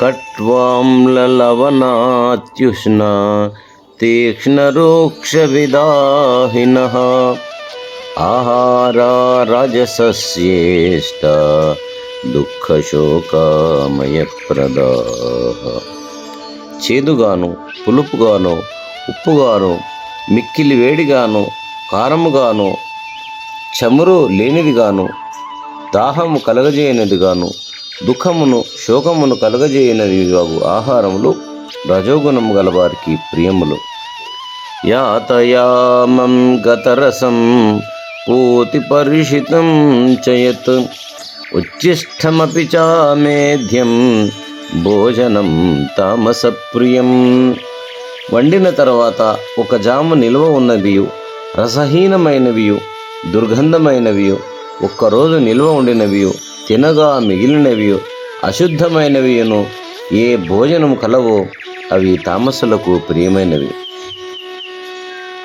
కట్వాంలవనాత్యుష్ణ తీక్ష్ణరూక్షవిదాహినः ఆహారా రజసస్యేష్ట దుఃఖశోకామయప్రదా. చేదుగాను పులుపుగాను ఉప్పుగాను మిక్కిలి వేడిగాను కారముగాను చమురు లేనిదిగాను దాహము కలగజేయనిదిగాను దుఃఖమును శోకమును కలగజేయనిదిగాగు ఆహారములు రజోగుణము గలవారికి ప్రియములు. యాతయామం గతరసం పూతి పరిషితం చయత్. ఉచ్చిష్టమపి చామేధ్యం భోజనం తామసప్రియం. వండిన తర్వాత ఒక జాము నిల్వ ఉన్నవియు రసహీనమైనవియు దుర్గంధమైనవియు ఒక్కరోజు నిల్వ ఉండినవియు తినగా మిగిలినవి అశుద్ధమైనవియును ఏ భోజనం కలవో అవి తామసులకు ప్రియమైనవి.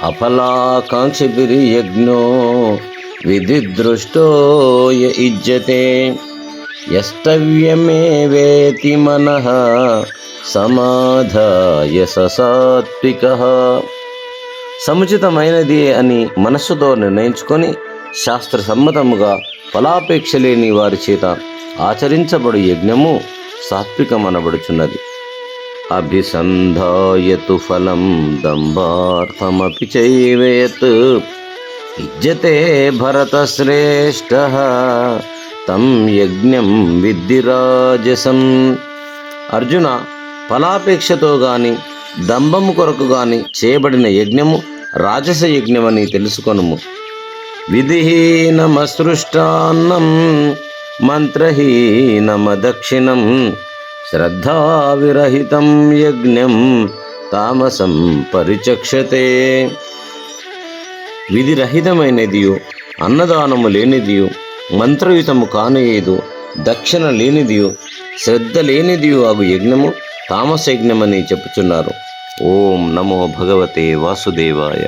అఫలాకాంక్షిభిర్యజ్ఞో విధి దృష్టో ఇజ్జతే యస్తవ్యమేవేతి మన సమాధాయ ససాత్విక. సముచితమైనది అని మనస్సుతో నిర్ణయించుకొని శాస్త్ర సమ్మతముగా ఫలాపేక్ష లేని వారి చేత ఆచరించబడు యజ్ఞము సాత్వికమనబడుచున్నది. అభిసంధాయతు ఫలం దంభార్థమపి చైవేత్. ఇజ్జతే భరతశ్రేష్ఠ తం యజ్ఞం విద్ధిరాజసం అర్జున ఫలాపేక్షతో గాని దంభము కొరకు గాని చేయబడిన యజ్ఞము రాజస యజ్ఞమని తెలుసుకొనుము. విధిహీనమసృష్టాన్నం మంత్రహీనమదక్షిణం శ్రద్ధావిరహితం యజ్ఞం తామసం పరిచక్షతే. విధిరహితమైనదియు అన్నదానము లేనిదియు మంత్రయుతము కానియదు దక్షిణ లేనిదియు శ్రద్ధ లేనిదియు అగు యజ్ఞము తామస యజ్ఞమని చెప్పుచున్నారు. ఓం నమో భగవతే వాసుదేవాయ.